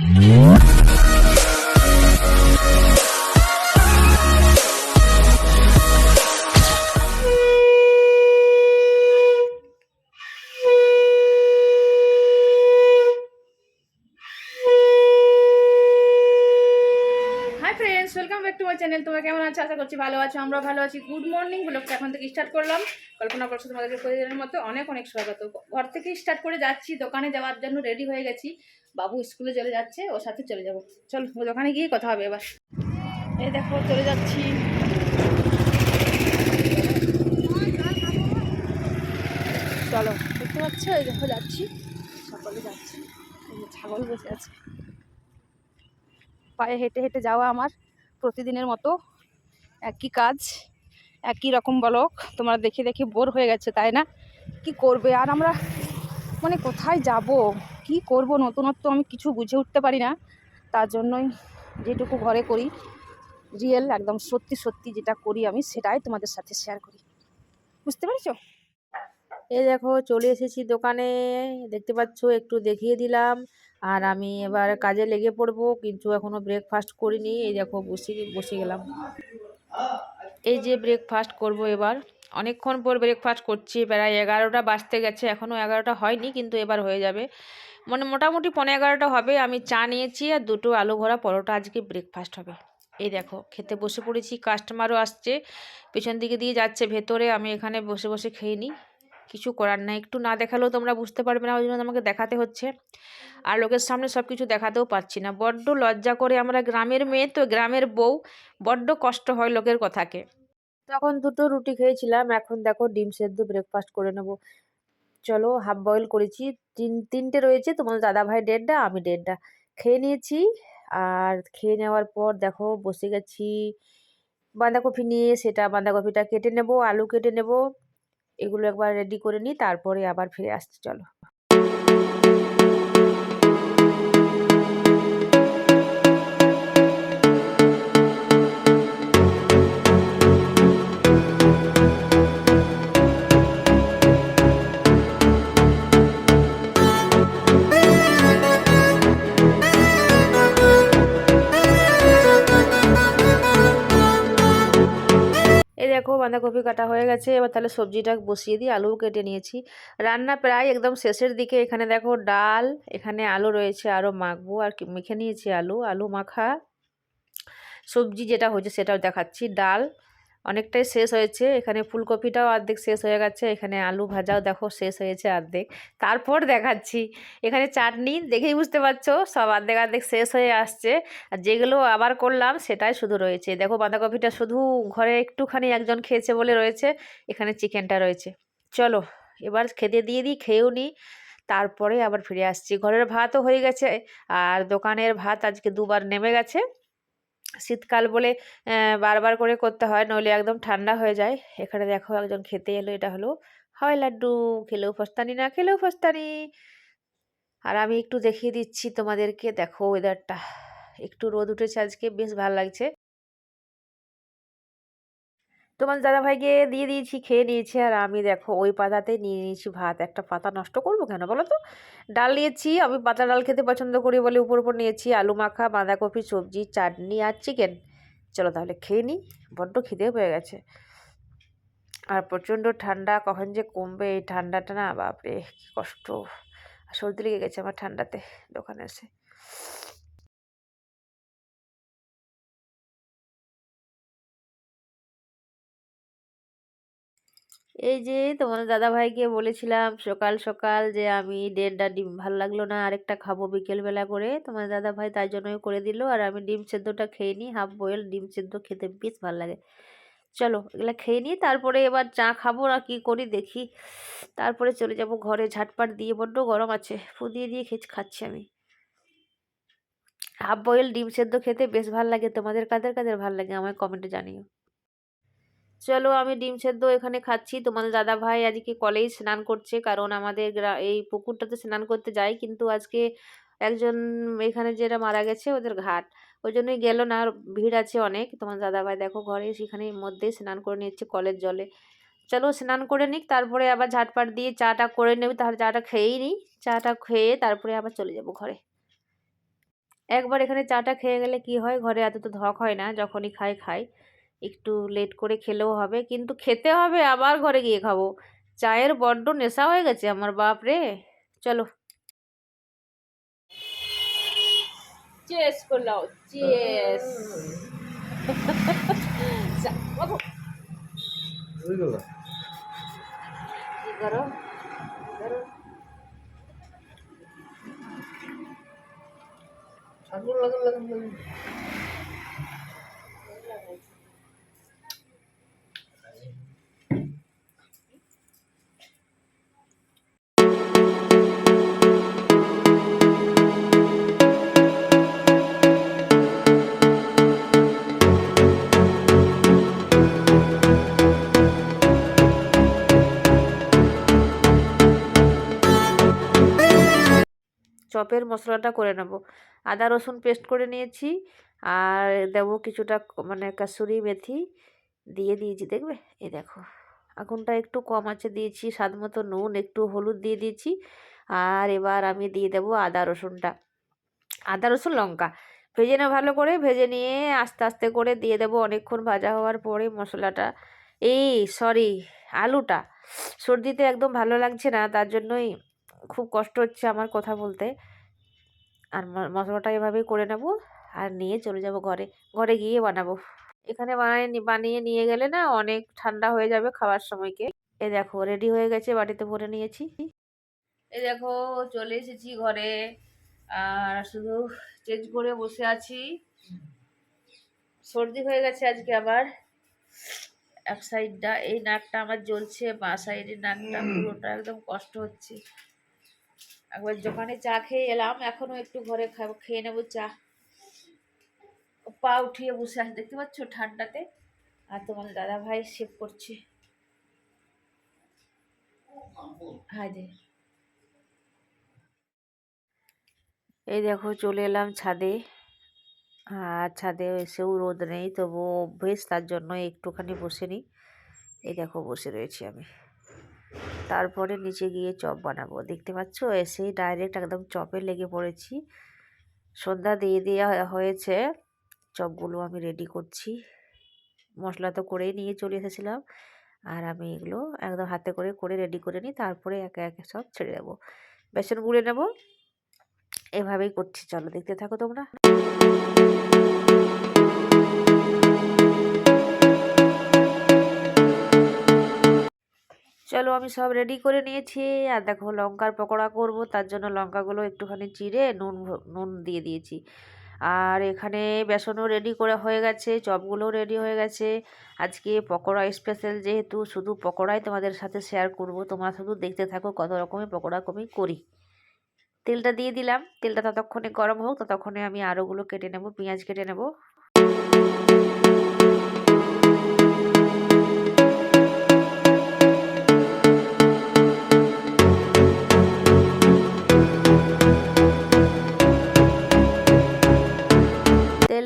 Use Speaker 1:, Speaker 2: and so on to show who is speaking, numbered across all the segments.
Speaker 1: Yeah. Friends welcome back to my channel তোমরা কেমন আছো? আশা করছি ভালো আছো আমরা ভালো আছি। গুড মর্নিং ব্লগটা এখন থেকে স্টার্ট করলাম। কল্পনা করছ তোমাদেরকে প্রতিদিনের মতো অনেক অনেক স্বাগত। ঘর থেকে স্টার্ট করে যাচ্ছি, দোকানে যাওয়ার জন্য রেডি হয়ে গেছি। বাবু স্কুলে চলে যাচ্ছে ওর সাথে চলে যাব। চল দোকানে গিয়ে কথা হবে এবার। এই দেখো, চলে যাচ্ছি। চলো, দেখতে পাচ্ছ? এই দেখো, যাচ্ছি। সকলে যাচ্ছি। ছাগল বসে আছে। পায়ে হেঁটে হেঁটে যাওয়া আমার। প্রতিদিনের মতো একই কাজ, একই রকম ব্লক। তোমরা দেখে দেখে বোর হয়ে গেছে, তাই না? কি করবে? আর আমরা মানে কোথায় যাব? কি করব? নতুনত্ব আমি কিছু বুঝে উঠতে পারি না। তার জন্যই যেটুকু ঘরে করি রিয়েল একদম সত্যি সত্যি যেটা করি আমি, সেটাই তোমাদের সাথে শেয়ার করি। বুঝতে পেরেছ? এই দেখো, চলে এসেছি দোকানে। দেখতে পাচ্ছ, একটু দেখিয়ে দিলাম। আর আমি এবার কাজে লেগে পড়ব, কিন্তু এখনও ব্রেকফাস্ট করিনি। এই দেখো, বসে বসে গেলাম। এই যে ব্রেকফাস্ট করব এবার। অনেকক্ষণ পর ব্রেকফাস্ট করছি, প্রায় এগারোটা বাজতে গেছে এখনও এগারোটা হয়নি, কিন্তু এবার হয়ে যাবে। মানে মোটামুটি পনেরো এগারোটা হবে, আমি চা নিয়েছি আর দুটো আলু ভরা পরোটা, আজকে ব্রেকফাস্ট হবে। এই দেখো, খেতে বসে পড়েছি কাস্টমারও আসছে, পেছন দিকে দিয়ে যাচ্ছে, ভেতরে আমি এখানে বসে বসে খেয়ে নিই। কিছু করার নাই। একটু না দেখালেও তোমরা বুঝতে পারবে না ওই জন্য আমাকে দেখাতে হচ্ছে। আর লোকের সামনে সব কিছু দেখাতেও পারছি না। বড্ড লজ্জা করে আমরা গ্রামের মেয়ে তো, গ্রামের বউ। বড্ড কষ্ট হয় লোকের কথাকে। তখন দুটো রুটি খেয়েছিলাম, এখন দেখো ডিম সেদ্ধ ব্রেকফাস্ট করে নেব। চলো হাফ বয়েল করেছি। তিন, তিনটে রয়েছে তোমার দাদা ভাই দেড়টা, আমি দেড়টা। খেয়ে নিয়েছি, আর খেয়ে নেওয়ার পর দেখো বসে গেছি। বাঁধাকপি নিয়ে সেটা বাঁধাকপিটা কেটে নেব, আলু কেটে নেব। এগুলো একবার রেডি করে নিই তারপরে আবার ফিরে আসতে চলো। দেখো বাঁধাকপি কাটা হয়ে গেছে, এবার তাহলে সবজিটা বসিয়ে দিই আলুও কেটে নিয়েছি। রান্না প্রায় একদম শেষের দিকে, এখানে দেখো ডাল, এখানে আলু রয়েছে আরও মাখবো, আর মেখে নিয়েছি আলু আলু মাখা। সবজি যেটা হয়েছে সেটাও দেখাচ্ছি, ডাল অনেকটাই শেষ হয়েছে। এখানে ফুলকপিটাও অর্ধেক শেষ হয়ে গেছে। এখানে আলু ভাজাও দেখো শেষ হয়েছে অর্ধেক। তারপর দেখাচ্ছি। এখানে চাটনি দেখেই বুঝতে পারছ, সব অর্ধেক অর্ধেক শেষ হয়ে আসছে। আর যেগুলো আবার করলাম সেটাই শুধু রয়েছে। দেখো বাঁধাকপিটা শুধু ঘরে একটুখানি একজন খেয়েছে বলে রয়েছে, এখানে চিকেনটা রয়েছে। চলো, এবার খেতে দিয়ে দিই, খেয়েও নিই তারপরে আবার ফিরে আসছি। ঘরের ভাতও হয়ে গেছে, আর দোকানের ভাত আজকে দুবার নেমে গেছে। শীতকাল বলে বারবার করে করতে হয়, নইলে একদম ঠান্ডা হয়ে যায়। এখানে দেখো একজন খেতে এলো, এটা হলো হয় লাড্ডু, খেলেও ফস্তানি, না খেলেও ফস্তানি। আর আমি একটু দেখিয়ে দিচ্ছি তোমাদেরকে, দেখো ওয়েদারটা একটু রোদ উঠেছে আজকে, বেশ ভালো লাগছে। তোমার দাদাভাইকে দিয়ে দিয়েছি, খেয়ে নিয়েছি। আর আমি দেখো ওই পাতাতে নিয়ে নিয়েছি ভাত। একটা পাতা নষ্ট করব কেন বলো তো? ডাল নিয়েছি, আমি পাতা ডাল খেতে পছন্দ করি বলে উপর উপর নিয়েছি। আলু মাখা, বাঁধাকপি, সবজি, চাটনি আর চিকেন। চলো তাহলে খেয়ে নিই। বড্ড খিদে পেয়ে গেছে। আর প্রচণ্ড ঠান্ডা, কখন যে কমবে এই ঠান্ডাটা না, বাপরে, কি কষ্ট। সর্দি লেগে গেছে আমার ঠান্ডাতে, দোকানে এসে। এই যে তোমার দাদা ভাইকে বলেছিলাম সকাল সকাল যে আমি দেড়টা ডিম, ভালো লাগল না আরেকটা খাব বিকেলবেলা করে। তোমার দাদা ভাই তাই জন্যই করে দিল আর আমি ডিম সেদ্ধটা খেয়ে নিই হাফ বয়েল ডিম সেদ্ধ খেতে বেশ ভালো লাগে। চলো এগুলো খেয়ে নিই, তারপরে এবার চা খাব না কি করি দেখি। তারপরে চলে যাব ঘরে, ঝাটপাট দিয়ে বড্ড গরম আছে ফু দিয়ে দিয়ে খেয়ে খাচ্ছি আমি। হাফ বয়েল ডিম সেদ্ধ খেতে বেশ ভালো লাগে, তোমাদের কাদের কাদের ভালো লাগে আমায় কমেন্টে জানিও। চলো আমি ডিম সেদ্ধ এখানে খাচ্ছি। তোমাদের দাদা ভাই আজকে কলেই স্নান করছে, কারণ আমাদের এই পুকুরটাতে স্নান করতে যায়, কিন্তু আজকে একজন এখানে যেটা মারা গেছে ওদের ঘাট। ওই জন্যই গেলো না, আর ভিড় আছে অনেক। তোমার দাদা ভাই দেখো ঘরে সেখানে মধ্যেই স্নান করে নিচ্ছে কলের জলে। চলো স্নান করে নিক, তারপরে আবার ঝাটপাট দিয়ে চাটা করে নেবে, তাহলে চাটা খেয়েই নিই। চাটা খেয়ে তারপরে আবার চলে যাব ঘরে। একবার এখানে চাটা খেয়ে গেলে কি হয়? ঘরে এত তো ধক হয় না, যখনই খাই খাই। একটু লেট করে খেলেও হবে কিন্তু খেতে হবে আবার ঘরে গিয়ে খাব। চায়ের বড্ড নেশা হয়ে গেছে আমার বাপ রে। চলো। চেস করলাও চেস চপের মশলাটা করে নেব। আদা, রসুন পেস্ট করে নিয়েছি। আর দেবো কিছুটা মানে কাসুরি মেথি দিয়ে দিয়েছি, দেখবে? এ দেখো, আগুনটা একটু কম আছে, দিয়েছি স্বাদ মতো নুন, একটু হলুদ দিয়ে দিয়েছি। আর এবার আমি দিয়ে দেবো আদা, রসুনটা। আদা, রসুন, লঙ্কা। ভেজে নেব ভালো করে, ভেজে নিয়ে আস্তে আস্তে করে দিয়ে দেবো। অনেকক্ষণ ভাজা হওয়ার পরে মশলাটা। এই সরি আলুটা। সর্দিতে একদম ভালো লাগছে না, তার জন্যই খুব কষ্ট হচ্ছে আমার কথা বলতে। আর মশলাটা এভাবেই করে নেব আর নিয়ে চলে যাব ঘরে। ঘরে গিয়ে বানাবো। এখানে বানিয়ে বানিয়ে নিয়ে গেলে না অনেক ঠান্ডা হয়ে যাবে খাওয়ার সময়কে। এ দেখো রেডি হয়ে গেছে বাটিতে ভরে নিয়েছি। এ দেখো চলে এসেছি ঘরে। আর শুধু চেঞ্জ করে বসে আছি। সর্দি হয়ে গেছে আজকে আবার। এক সাইডটা এই নাকটা আমার জ্বলছে বা সাইডের নাকটা পুরোটা একদম কষ্ট হচ্ছে। একবার দোকানে চা খেয়ে এলাম এখনও একটু ঘরে খাব, খেয়ে নেব চা। পা উঠিয়ে বসে আছে, দেখতে পাচ্ছ ঠান্ডাতে? আর তোমার দাদা ভাই শেভ করছে দে এই দেখো, চলে এলাম ছাদে। আর ছাদে এসেও রোদ নেই তবু অভ্যেস, তার জন্য একটুখানি বসে নিই। এই দেখো, বসে রয়েছি আমি। তারপরে নিচে গিয়ে চপ বানাবো। দেখতে পাচ্ছ? এসেই ডাইরেক্ট একদম চপে লেগে পড়েছি। সন্ধ্যা দিয়ে দেওয়া হয়েছে। চপগুলো আমি রেডি করছি। মশলা তো করেই নিয়ে চলে এসেছিলাম। আর আমি এগুলো একদম হাতে করে করে রেডি করে নিই। তারপরে একে একে সব ছেড়ে দেবো। বেসন গুলে নেব। এভাবেই করছি। চলো দেখতে থাকো তোমরা। চলো আমি সব রেডি করে নিয়েছি। আর দেখো লঙ্কার পকোড়া করব, তার জন্য লঙ্কাগুলো একটুখানি চিড়ে নুন নুন দিয়ে দিয়েছি। আর এখানে বেসনও রেডি করে হয়ে গেছে, চপগুলোও রেডি হয়ে গেছে। আজকে পকোড়া স্পেশাল যেহেতু, শুধু পকোড়াই তোমাদের সাথে শেয়ার করব। তোমরা শুধু দেখতে থাকো কত রকমের পকোড়া কমি করি। তেলটা দিয়ে দিলাম, তেলটা ততক্ষণে গরম হোক, ততক্ষণে আমি আরোগুলো কেটে নেব, পেঁয়াজ কেটে নেব।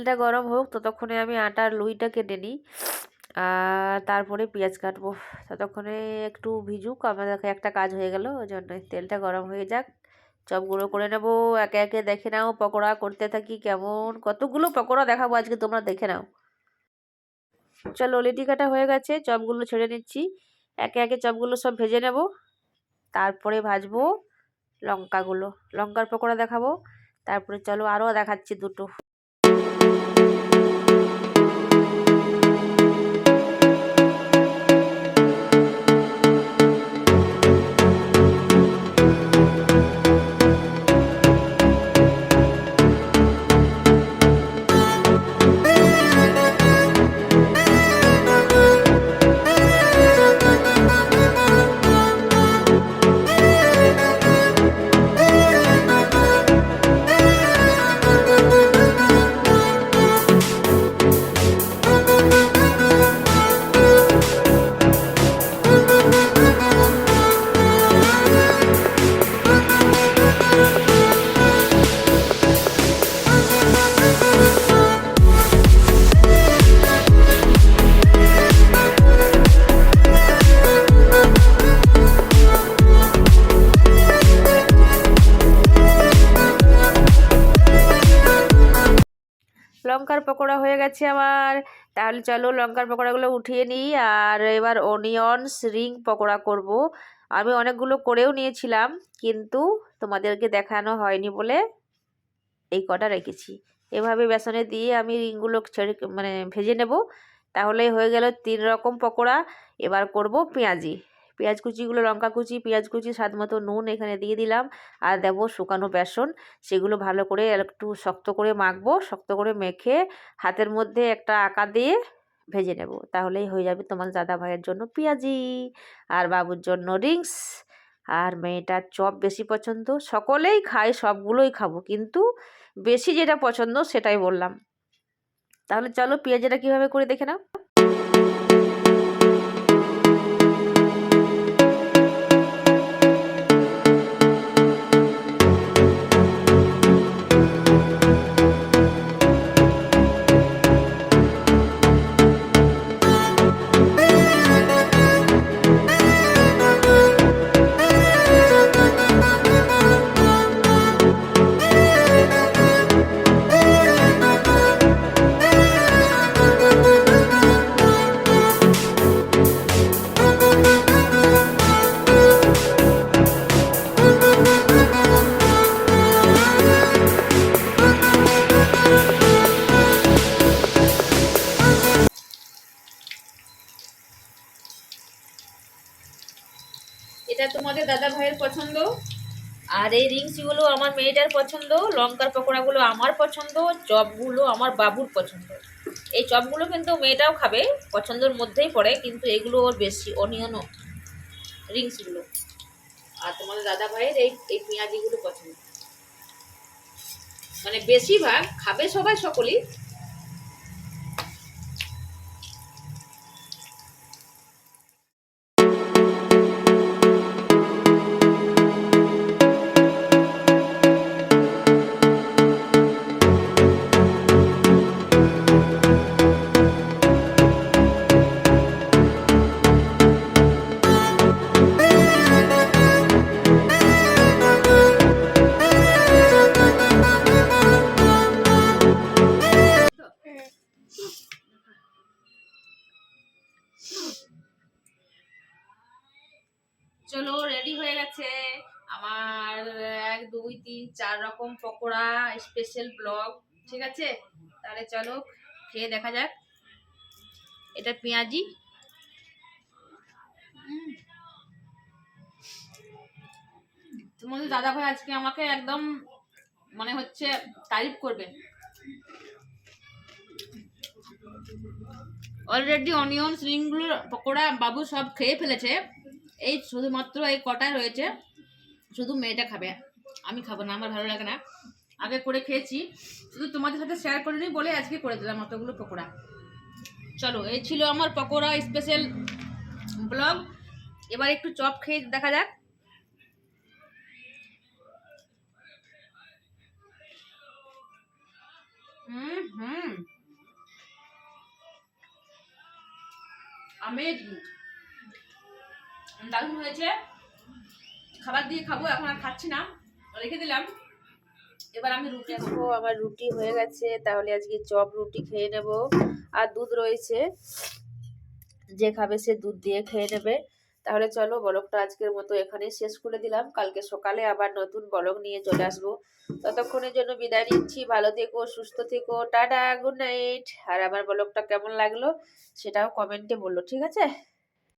Speaker 1: তেলটা গরম হোক, ততক্ষণে আমি আটার লুইটা কেটে নিই। আর তারপরে পেঁয়াজ কাটবো। ততক্ষণে একটু ভিজুক। আমার আমাদের একটা কাজ হয়ে গেল, ওই জন্য তেলটা গরম হয়ে যাক। চপগুলো করে নেব। একে একে দেখে নাও পকোড়া করতে থাকি কেমন। কতগুলো পকোড়া দেখাবো আজকে, তোমরা দেখে নাও। চলো, লিটি কাটা হয়ে গেছে। চপগুলো ছেড়ে নিচ্ছি। একে একে চপগুলো সব ভেজে নেব। তারপরে ভাজবো লঙ্কাগুলো। লঙ্কার পকোড়া দেখাবো। তারপরে চলো আরও দেখাচ্ছি দুটো। লঙ্কার পকোড়া হয়ে গেছে আমার। তাহলে চলো লঙ্কার পকোড়াগুলো উঠিয়ে নিই আর এবার অনিয়নস রিং পকোড়া করব। আমি অনেকগুলো করেও নিয়েছিলাম, কিন্তু তোমাদেরকে দেখানো হয়নি বলে এই কটা রেখেছি। এভাবে বেসনে দিয়ে আমি রিংগুলো ছেড়ে মানে ভেজে নেব। তাহলে হয়ে গেল তিন রকম পকোড়া। এবার করব পেঁয়াজি। পেঁয়াজ কুচিগুলো লঙ্কা কুচি, পেঁয়াজ কুচি, স্বাদ মতো নুন এখানে দিয়ে দিলাম। আর দেবো শুকানো বেসন, সেগুলো ভালো করে একটু শক্ত করে মাখবো, শক্ত করে মেখে হাতের মধ্যে একটা আঁকা দিয়ে ভেজে নেব। তাহলেই হয়ে যাবে তোমার দাদা ভাইয়ের জন্য পেঁয়াজি আর বাবুর জন্য রিংস। আর মেয়েটার চপ বেশি পছন্দ, সকলেই খায়, সবগুলোই খাব, কিন্তু বেশি যেটা পছন্দ সেটাই বললাম। তাহলে চলো পেঁয়াজিটা কীভাবে করে দেখে নাও। পছন্দ। আর এই রিংসগুলো আমার মেয়েটার পছন্দ, লঙ্কার পকোড়াগুলো আমার পছন্দ, চপগুলো আমার বাবুর পছন্দ। এই চপগুলো কিন্তু মেয়েটাও খাবে, পছন্দের মধ্যেই পড়ে, কিন্তু এগুলো ওর বেশি, অনিয়নও। রিংসগুলো। আর তোমাদের দাদা ভাইয়ের এই এই পেঁয়াজিগুলো পছন্দ। মানে বেশিরভাগ খাবে সবাই সকলেই পকোড়া স্পেশাল ব্লগ ঠিক আছে? তাহলে চলো খেয়ে দেখা যাক। এটা পেঁয়াজি। তোমাদের দাদা ভাই আজকে আমাকে একদম মানে হচ্ছে তারিফ করবে। অলরেডি অনিয়ন রিংগুলোর পকোড়া বাবু সব খেয়ে ফেলেছে। এই শুধুমাত্র এই কটাই রয়েছে। শুধু মেয়েটা খাবে। আমি খাব না আমার ভালো লাগে না। আগে করে খেয়েছি। শুধু তোমাদের সাথে শেয়ার করিনি বলে আজকে করে দিলাম অতগুলো পকোড়া। চলো, এই ছিল আমার পকোড়া স্পেশাল ব্লগ এবার একটু চপ খেয়ে দেখা যাক। হুম হুম। দারুণ হয়েছে। খাবার দিয়ে খাব, এখন আর খাচ্ছি না। রেখে দিলাম। এবার আমি রুটি খাব। আমার রুটি হয়ে গেছে, তাহলে আজকে চপ রুটি খেয়ে নেব। আর দুধ রয়েছে, যে খাবে সে দুধ দিয়ে খেয়ে নেবে। তাহলে চলো বলকটা আজকের মতো এখানেই শেষ করে দিলাম। কালকে সকালে আবার নতুন বলক নিয়ে চলে আসব। ততক্ষণের জন্য বিদায় নিচ্ছি। ভালো থেকো, সুস্থ থেকো, টাটা, গুড নাইট। আর আমার বলকটা কেমন লাগল সেটাও কমেন্টে বলল, ঠিক আছে?